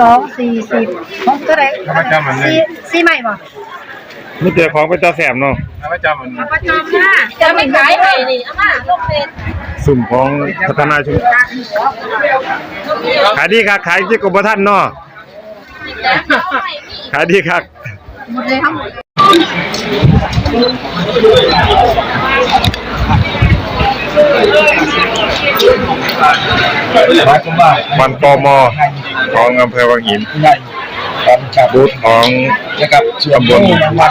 สองสี่สิบของตัวไหนสี่สี่ใหม่บ่มีแต่ของเป็นตาแสบเนาะประจำมันประจำค่ะจะไม่ขายไปนี่เอามาลงเป็นสุ่มของพัฒนาชุมขายดีครับขายที่กรมท่านเนาะขายดีครับหมดเลยทั้งห มันปมของอำเภอวังหินของกับบูธของตำบล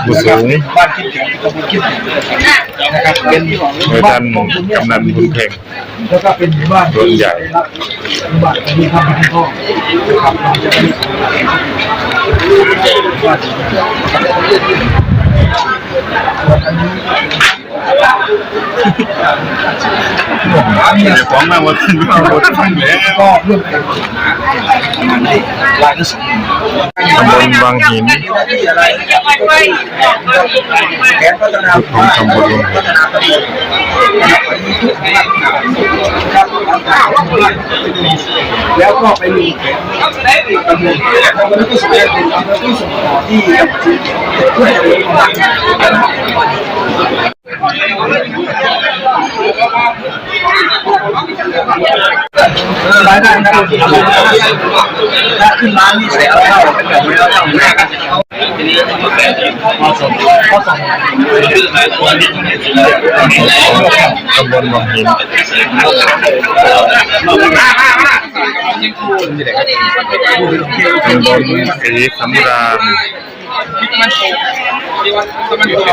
บุสูงบ้านคิดถึงตำบลคิดถึงนะครับเป็นโดยท่านกำนันบุญเพ่งแล้วก็เป็นหมู่บ้านรุ่นใหญ่หมู่บ้านที่ทำเป็นพ่อ นะครับเราจะได้ของมาวันนี้มาวันนี้ก็เรื่องการลายที่สุดตำบลวังหินอะไรแผนพัฒนาของตำบลวังหินพัฒนาตำบลแล้วก็ไปมีแผนตำบลตำบลที่สุดเป็นตำบลที่ส่งต่อที่เพื่อให้เกิดความ รายได้นะถ้าขึ้นร้านนี่เสร็จแล้วเป็นแบบนี้แล้วต้องแม่กันพอสมพอสมตำบลวังหินตำบลศรีสำราญ เอาวันวันในโซ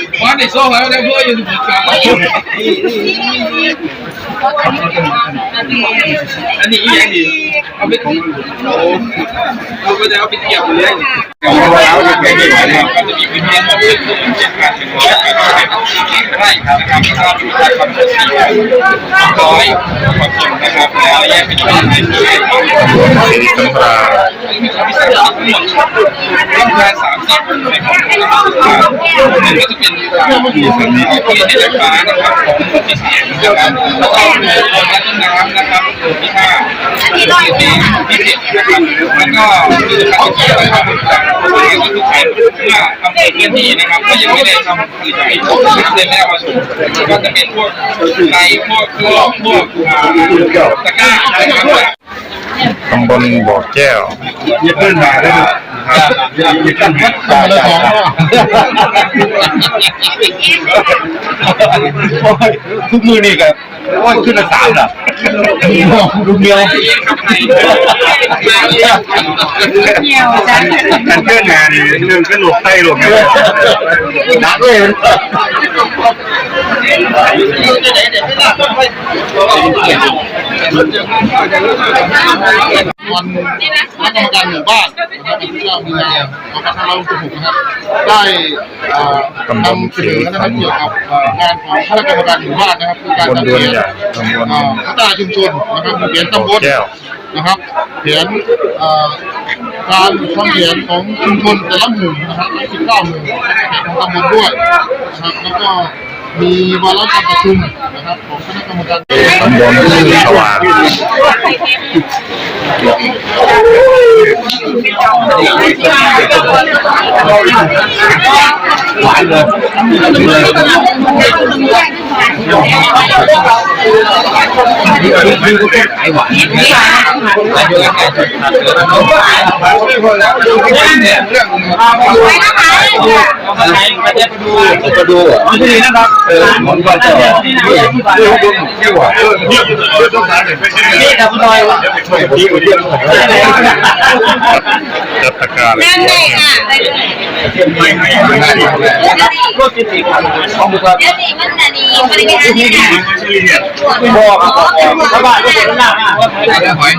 ่แล้วได้เพื่ออยู่ที่กลางอันนี้อีกอย่างดีเอาไปโอ้เอาก็จะเอาไปเกี่ยวเลยแล้วจะเป็นยังไงก็จะมีพื้นที่ของพื้นที่เจ็ดพันถึงร้อย ไร่ครับนะครับก็มีความเชื่อที่ร้อยความเชื่อนะครับแล้วแยกเป็นที่ไหนที่ไหนตำบลศรีสำราญมีความพิเศษทั้งหมดประมาณสามสิบคนในของนี่ก็จะเป็นที่สำนักที่เห็นฟ้านะครับของที่เสียงนะครับแล้วก็มีคนรักน้ำนะครับที่ห้าที่ที่ที่เจ็ดนะครับ แล้วก็ที่สำคัญที่สุดนะครับก็คือใครเพื่อทำเภอเคลื่อนที่นะครับก็ยังไม่ได้ทำคือจะให้พวกเดินแรกมาสู่ก็จะเป็นพวกไก่พวกพวกพวกตะกร้านะครับตำบลบ่อแก้วยึดขึ้นมาได้ไห มยึดขึ้นมาเลยของทุกมือนี่กับว่าขึ้นละสามล่ะลูกเดียวจ้ะการเคลื่อนงานหนึ่งก็หลบใต้หลบเนี่ยนักเลย วันคณะกรรมการหมู่บ้านนะครับที่เรามีนามของพัฒนาลงสุขุมนะครับได้เอ่อนำเสนอนะครับเกี่ยวกับงานของคณะกรรมการหมู่บ้านนะครับคือการตำบลทำเขียนใหญ่ตำบลเอ่อพัฒนาชุมชนนะครับเขียนตำบลนะครับเขียนเอ่อการทำเขียนของชุมชนแต่ละหมู่นะครับ19หมู่ของตำบลด้วยนะครับแล้วก็ มีวาระการประชุมนะครับของคณะกรรมการตำบลสว่างหวานเลย ก็แค่ขายหวานอายุการจัดการเรื่องของแล้วดูเนี่ยเรื่องอะไรมาจะดูจะดูที่นี่นะครับเออผมก็จะดูดูดูที่หวานนี่ต้องการเป็นนี่ทำหน่อยช่วยพี่เรื่องของจั ตการนั่นเลยค่ะไม่ให้ไม่ให้ก็ติดติดของบุคคลเดี๋ยวนี้มันจะดีบริการนี่นะพ่อครับพ่อบ้านก็เป็นหน้าว่าใครได้หอย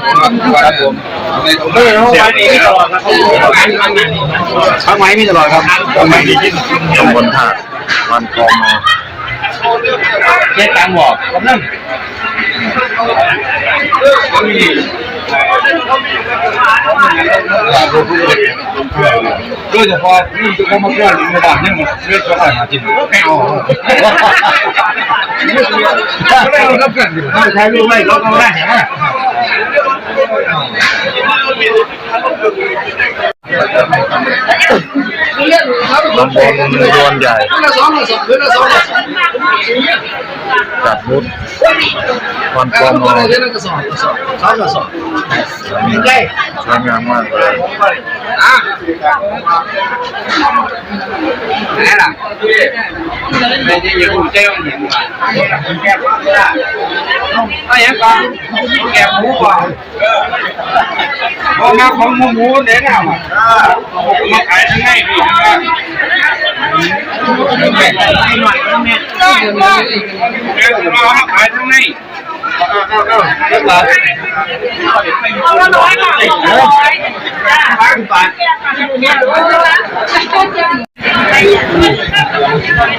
ครับผมเออห้องไม้มีตลอดครับห้องไม้มีตลอดครับห้องไม้ดีที่ตำบลธาตุวันกมเช็ดตังบอกกำลัง โดยเฉพาะนี่จะเข้ามาก่อนในบ้านยังเลือดก็ใส่มากินไม่เอาไม่เอาครับเพื่อนใช้ลูกไม่ก็ไม่ได้เห็นไหมตำบลดวนใหญ่ จัดบุญวันกมสวยงามมากเลยไหนล่ะไม่ได้ยังเจ้าหญิงอะยังก่อนแกหมูก่อนพอมาของหมูหมูเดี๋ยวนะมาขายทั้งไงพี่มาขายทั้งไง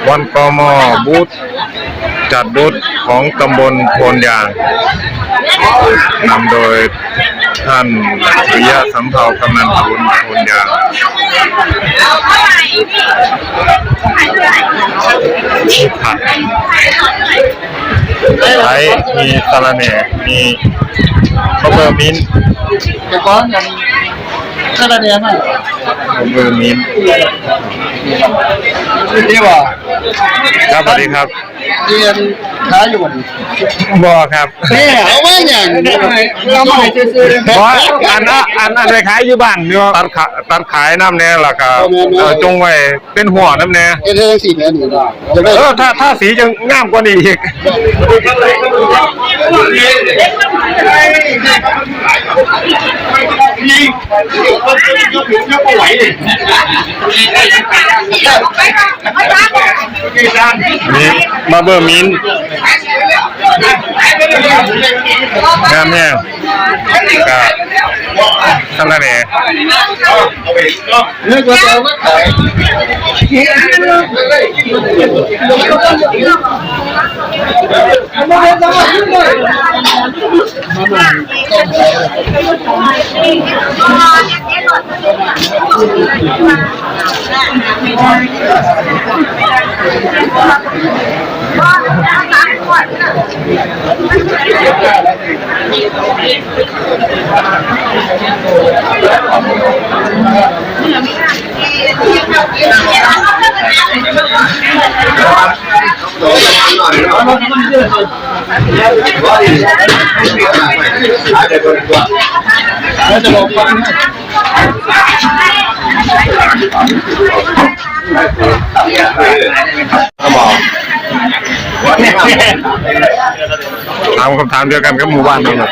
วันกมบูธจัดบูธของตำบลโพนยางนำโดย ท่านสุริยะสำเภากำนันตำบลโพนยางมีผักไทยมีสะระแหน่มีข้าวเบอร์มิ้นท์แต่ก่อนยังแค่ระเดียนอะข้าวเบอร์มิ้นท์นี่บ่ครับสวัสดีครับเรียนค้าอยู่วันนี้บอครับเนี่ยเอาไว้อย่างนี้เราไม่ซื้อเพราะอันน่ะอันอันไปขายอยู่บ้านอยู่ตัดขายตัดขายน้ำแน่ล่ะครับเออจงไว้เป็นหัวน้ำแน่เอเธอร์สี่แม่หนูได้จะได้เออถ้าถ้าสีจะงามกว่านี้อีกมีมาเบอร์มินท์งามแน่กับสลัดแหน่เรื่องว่าจะมาขายจะ ลงฟัง ถามคำถามเดียวกันกับหมู่บ้านนี่แหละ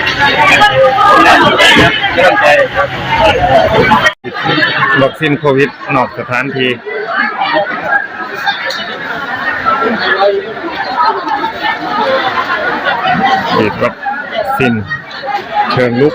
ครับวัคซีนโควิดนอกสถานที่ฉีดวัคซีนเชิงลุก